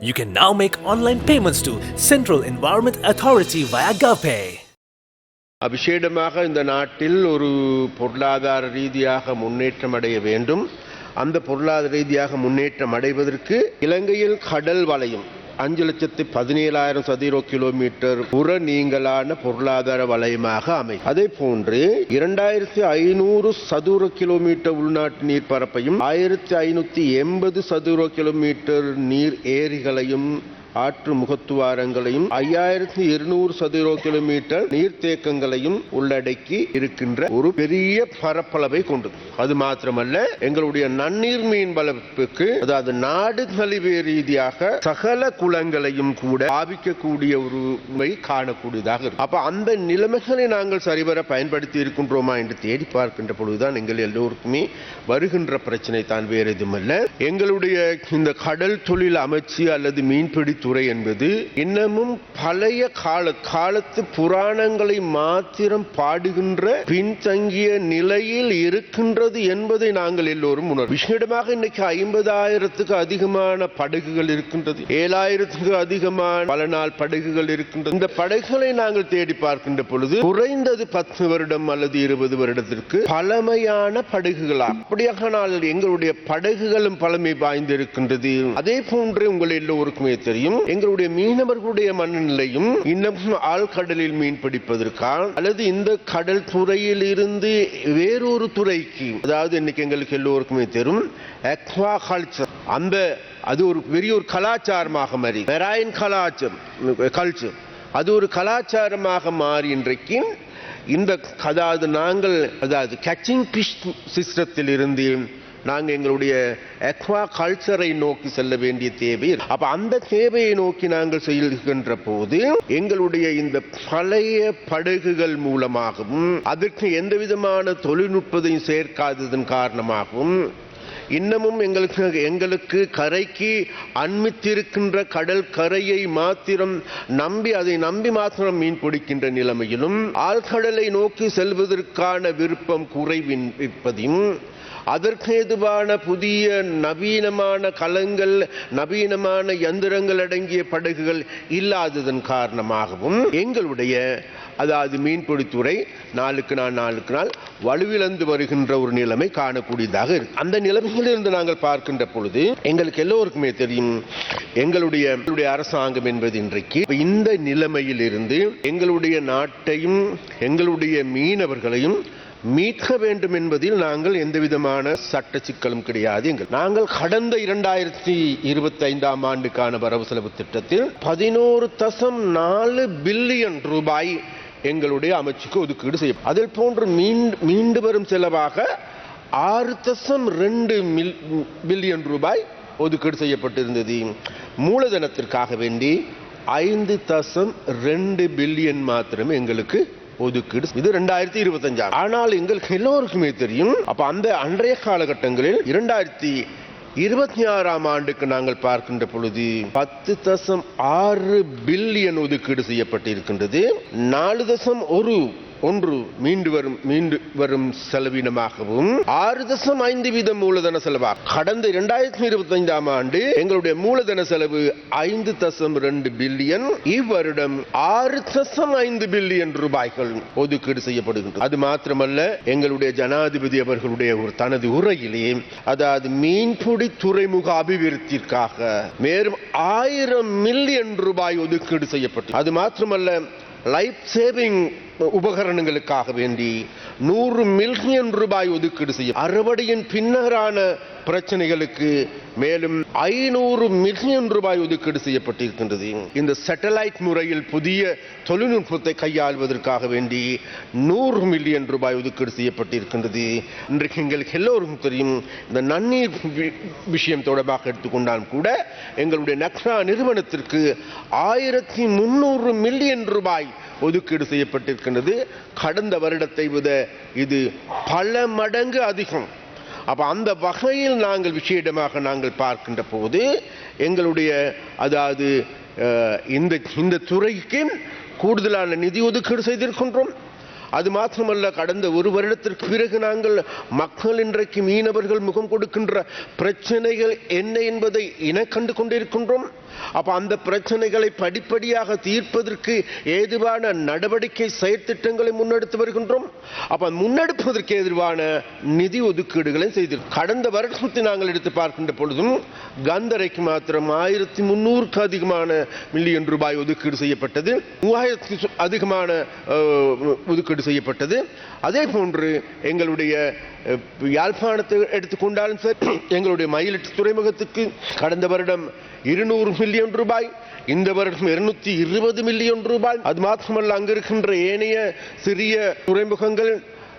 You can now make online payments to Central Environment Authority via GovPay. அபிஷேகமாக இந்த நாட்டில் ஒரு பொருளாதார ரீதியாக முன்னேற்றம் அடைய வேண்டும் அந்த பொருளாதார ரீதியாக முன்னேற்றம் அடைவதற்கு இலங்கையில் கடல் வளையம் அஞ்சு லட்சத்து பதினேழாயிரம் சதுர கிலோமீட்டர் புற நீங்கலான பொருளாதார வலயமாக அமை அதே போன்று இரண்டாயிரத்தி ஐநூறு சதுர கிலோமீட்டர் உள்நாட்டு நீர்ப்பரப்பையும் ஆயிரத்தி ஐநூத்தி எண்பது சதுர கிலோமீட்டர் நீர் ஏரிகளையும் ஆற்று முகத்துவாரங்களையும் ஐயாயிரத்தி இருநூறு சதுர கிலோமீட்டர் நீர்த்தேக்கங்களையும் உள்ளடக்கி இருக்கின்ற ஒரு பெரிய பரப்பளவை கொண்டது. அது மாத்திரமல்ல எங்களுடைய நன்னீர் மீன் வளர்ப்புக்கு அதாவது நாடு தழுவிய ரீதியாக சகல குளங்களையும் கூட பாவிக்கக்கூடிய ஒரு காணக்கூடியதாக இருக்கும். அப்ப அந்த நிலைமைகளை நாங்கள் சரிவர பயன்படுத்தி இருக்கின்றோமா என்று தேடி பார்க்கின்ற பொழுதுதான் எங்கள் எல்லோருக்குமே வருகின்ற பிரச்சனை தான் வேறு எதுவுமல்ல. எங்களுடைய இந்த கடல் தொழில் அமைச்சு அல்லது மீன்பிடி துறை என்பது இன்னமும் பழைய கால காலத்து புராணங்களை மாத்திரம் பாடுகின்ற பின்தங்கிய நிலையில் இருக்கின்றது என்பதை நாங்கள் எல்லோரும் உணர்வு விஷயமாக இன்னைக்கு ஐம்பதாயிரத்துக்கு அதிகமான படகுகள் இருக்கின்றது. ஏழாயிரத்துக்கு அதிகமான பல நாள் படகுகள் இருக்கின்றது. இந்த படகுகளை நாங்கள் தேடி பார்க்கின்ற பொழுது குறைந்தது பத்து வருடம் அல்லது இருபது வருடத்திற்கு பழமையான படகுகளா அப்படியானால் எங்களுடைய படகுகளும் பழமை வாய்ந்திருக்கின்றது. அதே போன்று உங்கள் எல்லோருக்குமே தெரியும். எங்களுடைய மீனவர்களுடைய மனநிலையும் இன்னும் ஆழ்கடலில் மீன் பிடிப்பதற்காக அல்லது இந்த கடல் துறையில் இருந்து வேறொரு துறைக்கு அதாவது இன்னைக்கு எங்களுக்கு எல்லோருக்குமே தெரியும் அக்வா கல்ச்சர் அந்த அது ஒரு பெரிய ஒரு கலாச்சாரமாக மாறி மெராயின் கலாச்சாரம் கல்ச்சர் அது ஒரு கலாச்சாரமாக மாறி இன்றைக்கு இந்த அதாவது நாங்கள் அதாவது கச்சிங் பிஷ் சிஸ்டத்தில் இருந்து நாங்கள் எங்களுடைய அக்வா கல்ச்சரை நோக்கி செல்ல வேண்டிய தேவை அப்ப அந்த தேவையை நோக்கி நாங்கள் செல்கின்ற போது எங்களுடைய இந்த பழைய படகுகள் மூலமாகவும் அதற்கு எந்த விதமான தொழில்நுட்பத்தையும் சேர்க்காததன் காரணமாகவும் இன்னமும் எங்களுக்கு எங்களுக்கு கரைக்கு அண்மித்திருக்கின்ற கடல் கரையை மாத்திரம் நம்பி அதை நம்பி மாத்திரம் மீன் பிடிக்கின்ற நிலைமையிலும் ஆழ்கடலை நோக்கி செல்வதற்கான விருப்பம் குறைவின் இருப்பதையும் அதற்கு எதுவான புதிய நவீனமான கலங்கள் நவீனமான யந்திரங்கள் அடங்கிய படகுகள் இல்லாததன் காரணமாகவும் எங்களுடைய அதாவது மீன்பிடித்துறை நாளுக்கு நாள் நாளுக்கு நாள் வலுவிழந்து வருகின்ற ஒரு நிலைமை காணக்கூடியதாக இருக்கு. அந்த நிலைமையிலிருந்து நாங்கள் பார்க்கின்ற பொழுது எங்களுக்கு எல்லோருக்குமே தெரியும் எங்களுடைய அரசாங்கம் என்பது இன்றைக்கு இந்த நிலைமையில் இருந்து எங்களுடைய நாட்டையும் எங்களுடைய மீனவர்களையும் மீட்க வேண்டும் என்பதில் நாங்கள் எந்த விதமான சட்ட சிக்கலும் கிடையாது எங்கள். நாங்கள் கடந்த இரண்டாயிரத்தி இருபத்தி ஐந்தாம் ஆண்டுக்கான வரவு செலவு திட்டத்தில் பதினோரு தசம் நாலு பில்லியன் ரூபாய் எங்களுடைய அமைச்சுக்கு ஒதுக்கீடு செய்யும் அதில் போன்று மீண்டு மீண்டு வரும் செலவாக ஆறு தசம் ரெண்டு மில் பில்லியன் ரூபாய் ஒதுக்கீடு செய்யப்பட்டிருந்தது. மூலதனத்திற்காக வேண்டி ஐந்து தசம் ரெண்டு பில்லியன் மாத்திரமே எங்களுக்கு ஒதுக்கீடு இது ரெண்டாயிரத்தி இருபத்தஞ்சாம். ஆனால் எங்களுக்கு எல்லோருக்குமே தெரியும் அப்ப அந்த அன்றைய காலகட்டங்களில் இரண்டாயிரத்தி இருபத்தி ஆறாம் ஆண்டுக்கு நாங்கள் பார்க்கின்ற பொழுது பத்து தசம் ஆறு பில்லியன் ஒதுக்கீடு செய்யப்பட்டிருக்கின்றது. நாலு தசம் ஒரு ஒன்று மீண்டு வரும் மீண்டு வரும் செலவினமாகவும் ஆறு தசம் ஐந்து வீதம் மூலதன செலவாக கடந்த இரண்டாயிரத்தி இருபத்தி ஐந்தாம் ஆண்டு எங்களுடைய மூலதன செலவு ஐந்து தசம் ரெண்டு பில்லியன் இவ்வருடம் ஆறு தசம் ஐந்து பில்லியன் ரூபாய்கள் ஒதுக்கீடு செய்யப்படுகின்றது. அது மாத்திரமல்ல எங்களுடைய ஜனாதிபதி அவர்களுடைய ஒரு தனது உரையிலே அதாவது மீன்பிடி துறைமுக அபிவிருத்திற்காக மேலும் ஆயிரம் மில்லியன் ரூபாய் ஒதுக்கீடு செய்யப்பட்டது அது மாத்திரமல்ல லைஃப் சேவிங் உபகரணங்களுக்காக வேண்டி நூறு மில்லியன் ரூபாய் ஒதுக்கீடு செய்யும் அறுவடையின் பின்னரான பிரச்சனைகளுக்கு மேலும் ஐநூறு மில்லியன் ரூபாய் ஒதுக்கீடு செய்யப்பட்டிருக்கின்றது. இந்த சேட்டலைட் முறையில் புதிய தொழில்நுட்பத்தை கையாள்வதற்காக வேண்டி நூறு மில்லியன் ரூபாய் ஒதுக்கீடு செய்யப்பட்டிருக்கின்றது. இன்றைக்கு எங்களுக்கு எல்லோருக்கும் தெரியும் இந்த நன்னீர் வி- விஷயம் தொடர்பாக எடுத்துக்கொண்டாலும் கூட எங்களுடைய நக்ஷா நிறுவனத்திற்கு ஆயிரத்தி முன்னூறு மில்லியன் ரூபாய் ஒதுக்கீடு செய்யப்பட்டிருக்கின்றது. கடந்த வருடத்தை விட இது பல மடங்கு அதிகம். அப்போ அந்த வகையில் நாங்கள் விஷயமாக நாங்கள் பார்க்கின்ற போது எங்களுடைய அதாவது இந்த இந்த துறைக்கு கூடுதலான நிதி ஒதுக்கீடு செய்திருக்கின்றோம். அது மாத்திரமல்ல கடந்த ஒரு வருடத்திற்கு பிறகு நாங்கள் மக்கள் இன்றைக்கு மீனவர்கள் முகம் கொடுக்கின்ற பிரச்சனைகள் என்ன என்பதை இன கண்டு கொண்டிருக்கின்றோம். அப்ப அந்த பிரச்சனைகளை படிப்படியாக தீர்ப்பதற்கு ஏதுவான நடவடிக்கை செயற்திட்டங்களை முன்னெடுத்து வருகின்றோம். அப்ப முன்னெடுப்பதற்கு எதிர்வான நிதி ஒதுக்கீடுகளை செய்து கடந்த வருடத்தை நாங்கள் எடுத்து பார்க்கின்ற பொழுதும் கந்தரைக்கு மாத்திரம் ஆயிரத்தி முன்னூறுக்கு அதிகமான மில்லியன் ரூபாய் ஒதுக்கீடு செய்யப்பட்டது. மூவாயிரத்துக்கு அதிகமான ஒதுக்கீடு ஒதுக்கீடு செய்யப்பட்டது. அதே போன்று எங்களுடைய யாழ்ப்பாணத்தை எடுத்துக்கொண்டாலும் சரி எங்களுடைய மயிலிட்டு துறைமுகத்துக்கு கடந்த வருடம் இருநூறு மில்லியன் ரூபாய் இந்த வருடம் இருநூத்தி இருபது மில்லியன் ரூபாய். அது மாத்திரமல்ல அங்கிருக்கின்ற ஏனைய சிறிய துறைமுகங்கள்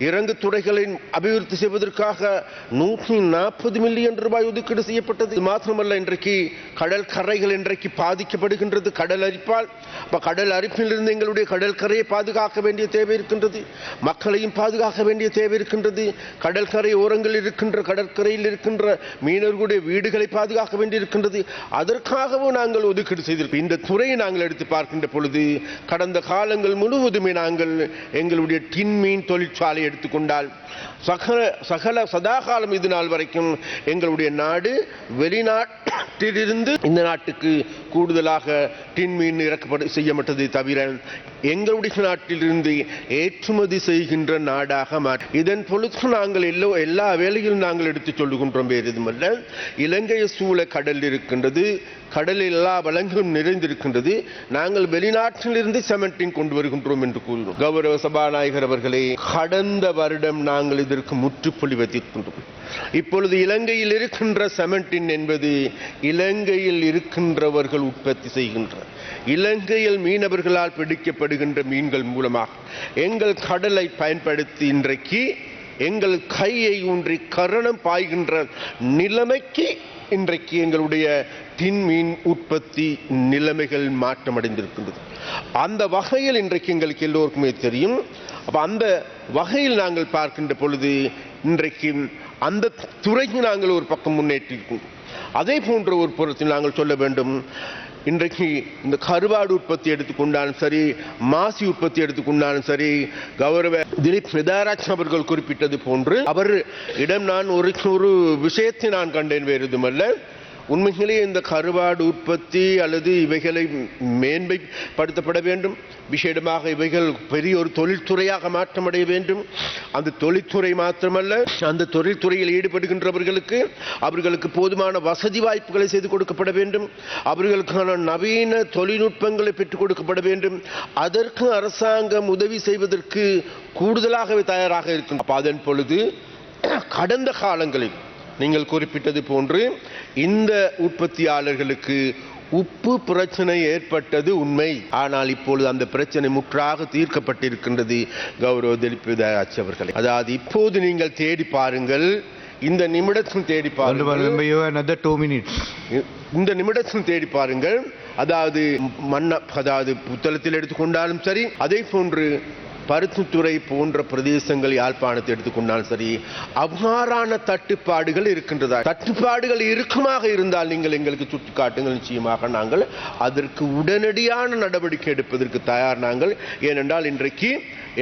இறங்கு துறைகளை அபிவிருத்தி செய்வதற்காக நூற்றி நாற்பது மில்லியன் ரூபாய் ஒதுக்கீடு செய்யப்பட்டது. இது மாத்திரமல்ல இன்றைக்கு கடல் கரைகள் இன்றைக்கு பாதிக்கப்படுகின்றது. கடல் அரிப்பால் இப்போ கடல் அரிப்பிலிருந்து எங்களுடைய கடல் கரையை பாதுகாக்க வேண்டிய தேவை இருக்கின்றது. மக்களையும் பாதுகாக்க வேண்டிய தேவை இருக்கின்றது. கடற்கரை ஓரங்களில் இருக்கின்ற கடற்கரையில் இருக்கின்ற மீனவர்களுடைய வீடுகளை பாதுகாக்க வேண்டி இருக்கின்றது. அதற்காகவும் நாங்கள் ஒதுக்கீடு செய்திருக்கோம் இந்த துறையை நாங்கள் எடுத்து பார்க்கின்ற பொழுது கடந்த காலங்கள் முழுவதுமே நாங்கள் எங்களுடைய டின் மீன் தொழிற்சாலை எடுத்துக்கொண்டால் சகல சகல சதாகாலம் இது நாள் வரைக்கும் எங்களுடைய நாடு வெளிநாட்டிலிருந்து இந்த நாட்டுக்கு கூடுதலாக டின் மீன் இறக்கப்படு செய்யப்பட்டது தவிர எங்களுடைய நாட்டிலிருந்து ஏற்றுமதி செய்கின்ற நாடாக மாறி இதன் பொழுது நாங்கள் எல்லோ எல்லா வேலையிலும் நாங்கள் எடுத்துச் சொல்லுகின்றோம் வேறு எதுமல்ல இலங்கையை சூழ கடல் இருக்கின்றது கடலில் எல்லா வளங்களும் நிறைந்திருக்கின்றது. நாங்கள் வெளிநாட்டிலிருந்து செமெண்டின் கொண்டு வருகின்றோம் என்று கூறினோம் கௌரவ சபாநாயகர் அவர்களே கடந்த வருடம் நாங்கள் இதற்கு முற்றுப்புள்ளி வைத்திருக்கின்றோம். இப்பொழுது இலங்கையில் இருக்கின்ற செமெண்டின் என்பது இலங்கையில் இருக்கின்றவர்கள் உற்பத்தி செய்கின்றனர். இலங்கையில் மீனவர்களால் பிடிக்கப்படுகின்ற மீன்கள் மூலமாக எங்கள் கடலை பயன்படுத்தி இன்றைக்கு எங்கள் கையை ஊன்றி கரணம் பாய்கின்ற நிலைமைக்கு இன்றைக்கு எங்களுடைய தின்மீன் உற்பத்தி நிலைமைகள் மாற்றமடைந்திருக்கின்றது. அந்த வகையில் இன்றைக்கு எங்களுக்கு எல்லோருக்குமே தெரியும் அப்போ அந்த வகையில் நாங்கள் பார்க்கின்ற பொழுது இன்றைக்கு அந்த துறைக்கு நாங்கள் ஒரு பக்கம் முன்னேற்றிருக்கோம். அதே போன்ற ஒரு புறத்தில் நாங்கள் சொல்ல வேண்டும். இன்றைக்கு இந்த கருவாடு உற்பத்தி எடுத்துக்கொண்டாலும் சரி மாசி உற்பத்தி எடுத்துக்கொண்டாலும் சரி கௌரவ திலீப் நிதாராஜ் அவர்கள் குறிப்பிட்டது போன்று அவர் இடம் நான் ஒரு ஒரு விஷயத்தை நான் கண்டேன் வேறு இதுமல்ல உண்மையிலேயே இந்த கருவாடு உற்பத்தி அல்லது இவைகளை மேன்மைப்படுத்தப்பட வேண்டும். விசேடமாக இவைகள் பெரிய ஒரு தொழில்துறையாக மாற்றமடைய வேண்டும். அந்த தொழில்துறை மாத்திரமல்ல அந்த தொழில்துறையில் ஈடுபடுகின்றவர்களுக்கு அவர்களுக்கு போதுமான வசதி வாய்ப்புகளை செய்து கொடுக்கப்பட வேண்டும். அவர்களுக்கான நவீன தொழில்நுட்பங்களை பெற்றுக் கொடுக்கப்பட வேண்டும். அதற்கு அரசாங்கம் உதவி செய்வதற்கு கூடுதலாகவே தயாராக இருக்கும். அதன் பொழுது கடந்த காலங்களில் நீங்கள் குறிப்பிட்டது போன்று இந்த உற்பத்தியாளர்களுக்கு உப்பு பிரச்சனை ஏற்பட்டது உண்மை. ஆனால் இப்பொழுது அந்த பிரச்சனை முற்றாக தீர்க்கப்பட்டிருக்கின்றது. கௌரவ திலீப் அவர்களே. அதாவது இப்போது நீங்கள் தேடி பாருங்கள். இந்த நிமிடத்தில் தேடி பாருங்கள். இந்த நிமிடத்தில் தேடி பாருங்கள். அதாவது மன்ன அதாவது புத்தளத்தில் எடுத்துக்கொண்டாலும் சரி அதே போன்று பருத்தித்துறை போன்ற பிரதேசங்கள் யாழ்ப்பாணத்தை எடுத்துக்கொண்டாலும் சரி அவ்வாறான தட்டுப்பாடுகள் இருக்கின்றதா? தட்டுப்பாடுகள் இருக்குமாக இருந்தால் நீங்கள் எங்களுக்கு சுட்டிக்காட்டுங்கள். நிச்சயமாக நாங்கள் அதற்கு உடனடியான நடவடிக்கை எடுப்பதற்கு தயார் நாங்கள். ஏனென்றால் இன்றைக்கு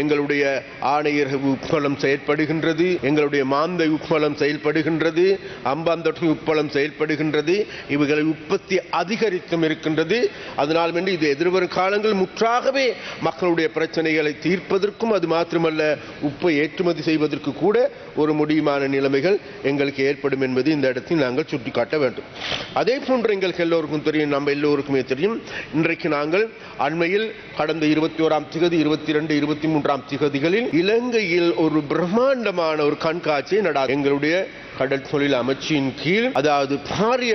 எங்களுடைய ஆணையர் உட்பலம் செயல்படுகின்றது எங்களுடைய மாந்தை உட்பலம் செயல்படுகின்றது அம்பாந்தொட்டி உட்பலம் செயல்படுகின்றது இவைகளை உற்பத்தி அதிகரித்தும் இருக்கின்றது. அதனால் வேண்டி இது எதிர்வரும் காலங்கள் முற்றாகவே மக்களுடைய பிரச்சனைகளை தீர்ப்பதற்கும் அது மாத்திரமல்ல உப்பை ஏற்றுமதி செய்வதற்கு கூட ஒரு முடியுமான நிலைமைகள் எங்களுக்கு ஏற்படும் என்பது இந்த இடத்தில் நாங்கள் சுட்டிக்காட்ட வேண்டும். அதே போன்று எங்களுக்கு எல்லோருக்கும் தெரியும் நம்ம எல்லோருக்குமே தெரியும். இன்றைக்கு நாங்கள் அண்மையில் கடந்த இருபத்தி ஓராம் திகதி இருபத்தி ரெண்டு இருபத்தி மூன்றாம் திகதிகளில் இலங்கையில் ஒரு பிரம்மாண்டமான ஒரு கண்காட்சியை நட எங்களுடைய கடல் தொழில் அமைச்சின் கீழ் அதாவது பாரிய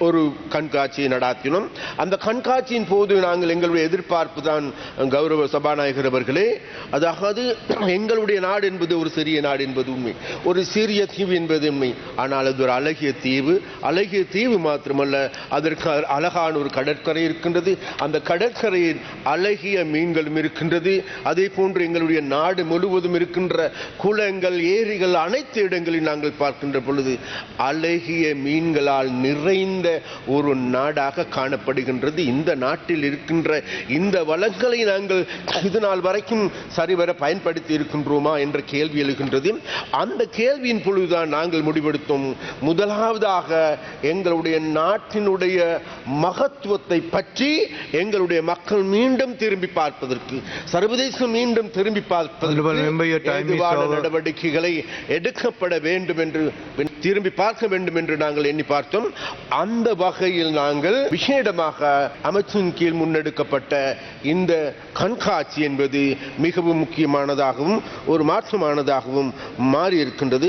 ஒரு கண்காட்சியை நடாத்தினோம். அந்த கண்காட்சியின் போது நாங்கள் எங்களுடைய எதிர்பார்ப்பு தான் கௌரவ சபாநாயகர் அவர்களே. அதாவது எங்களுடைய நாடு என்பது ஒரு சிறிய நாடு என்பது உண்மை. ஒரு சிறிய தீவு என்பது உண்மை. ஆனால் அது ஒரு அழகிய தீவு. அழகிய தீவு மாத்திரமல்ல அதற்கு அ- அழகான ஒரு கடற்கரை இருக்கின்றது. அந்த கடற்கரையில் அழகிய மீன்களும் இருக்கின்றது. அதே போன்று எங்களுடைய நாடு முழுவதும் இருக்கின்ற குளங்கள் ஏரிகள் அனைத்து இடங்களில் நாங்கள் பார்க்கின்ற பொழுது அழகிய மீன்களால் நிறைந்த ஒரு நாடாக காணப்படுகின்றது. இந்த நாட்டில் இருக்கின்ற இந்த வளங்களை நாங்கள் இது நாள் வரைக்கும் சரிவர பயன்படுத்தி இருக்கின்றோமா என்ற கேள்வி எழுகின்றது. அந்த கேள்வியின் பொழுதுதான் நாங்கள் முடிவெடுத்தோம். முதலாவதாக எங்களுடைய நாட்டினுடைய மகத்துவத்தை பற்றி எங்களுடைய மக்கள் மீண்டும் திரும்பி பார்ப்பதற்கு சர்வதேசம் மீண்டும் திரும்பி பார்ப்பதற்கு. நடவடிக்கைகளை எடுக்கப்பட வேண்டும் என்று திரும்பி பார்க்க வேண்டும் என்று நாங்கள் எண்ணி பார்த்தோம். அந்த வகையில் நாங்கள் விசேடமாக அமைச்சின் கீழ் முன்னெடுக்கப்பட்ட இந்த கண்காட்சி என்பது மிகவும் முக்கியமானதாகவும் ஒரு மாற்றமானதாகவும் மாறி இருக்கின்றது